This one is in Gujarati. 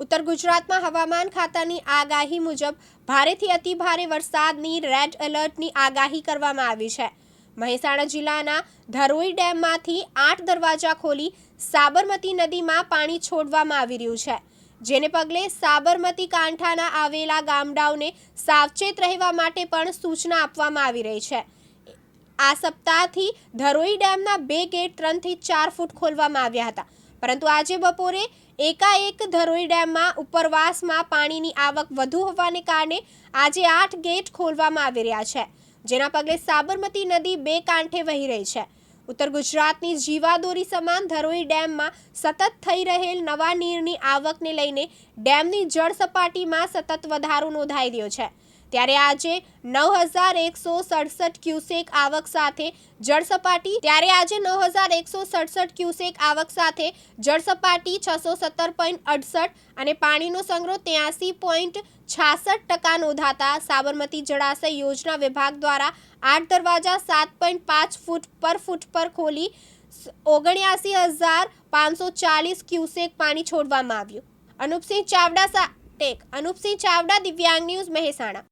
ઉત્તર ગુજરાતમાં હવામાન ખાતાની આગાહી મુજબ ભારેથી અતિભારે વરસાદની રેડ એલર્ટની આગાહી કરવામાં આવી છે. મહેસાણા જિલ્લાના ધરોઈ ડેમમાંથી આઠ દરવાજા ખોલી સાબરમતી નદીમાં પાણી છોડવામાં આવી રહ્યું છે. જેને પગલે સાબરમતી કાંઠાના આવેલા ગામડાઓને સાવચેત રહેવા માટે પણ સૂચના આપવામાં આવી રહી છે. આ સપ્તાહથી ધરોઈ ડેમના બે ગેટ ત્રણથી ચાર ફૂટ ખોલવામાં આવ્યા હતા. પરંતુ આજે બપોરે એકાએક ધરોઈ ડેમમાં ઉપરવાસમાં પાણીની આવક વધુ હોવાને કારણે આજે આઠ ગેટ ખોલવામાં આવી રહ્યા છે, જેના પગલે સાબરમતી નદી બે કાંઠે વહી રહી છે. ઉત્તર ગુજરાતની જીવાદોરી સમાન ધરોઈ ડેમમાં સતત થઈ રહેલ નવા નીરની આવકને લઈને ડેમની જળ સપાટીમાં સતત વધારો નોંધાઈ રહ્યો છે. ત્યારે આજે નવ હજાર એકસો સડસઠ ક્યુસેક આવક સાથે જળસપાટી ત્યારે આજે નવ હજાર એકસો સડસઠ ક્યુસેક આવક સાથે જળસપાટી છસો સત્તર પોઈન્ટ અડસઠ અને પાણીનો સંગ્રહ ત્યાસી પોઈન્ટ છાસઠ ટકા નોંધાતા સાબરમતી જળાશય યોજના વિભાગ દ્વારા આઠ દરવાજા સાત પોઈન્ટ પાંચ ફૂટ પર ફૂટ પર ખોલી ઓગણ્યાસી હજાર પાંચસો ચાલીસ ક્યુસેક પાણી છોડવામાં આવ્યું. અનુપસિંહ ચાવડા ટેક અનુપસિંહ ચાવડા, દિવ્યાંગ ન્યૂઝ મહેસાણા.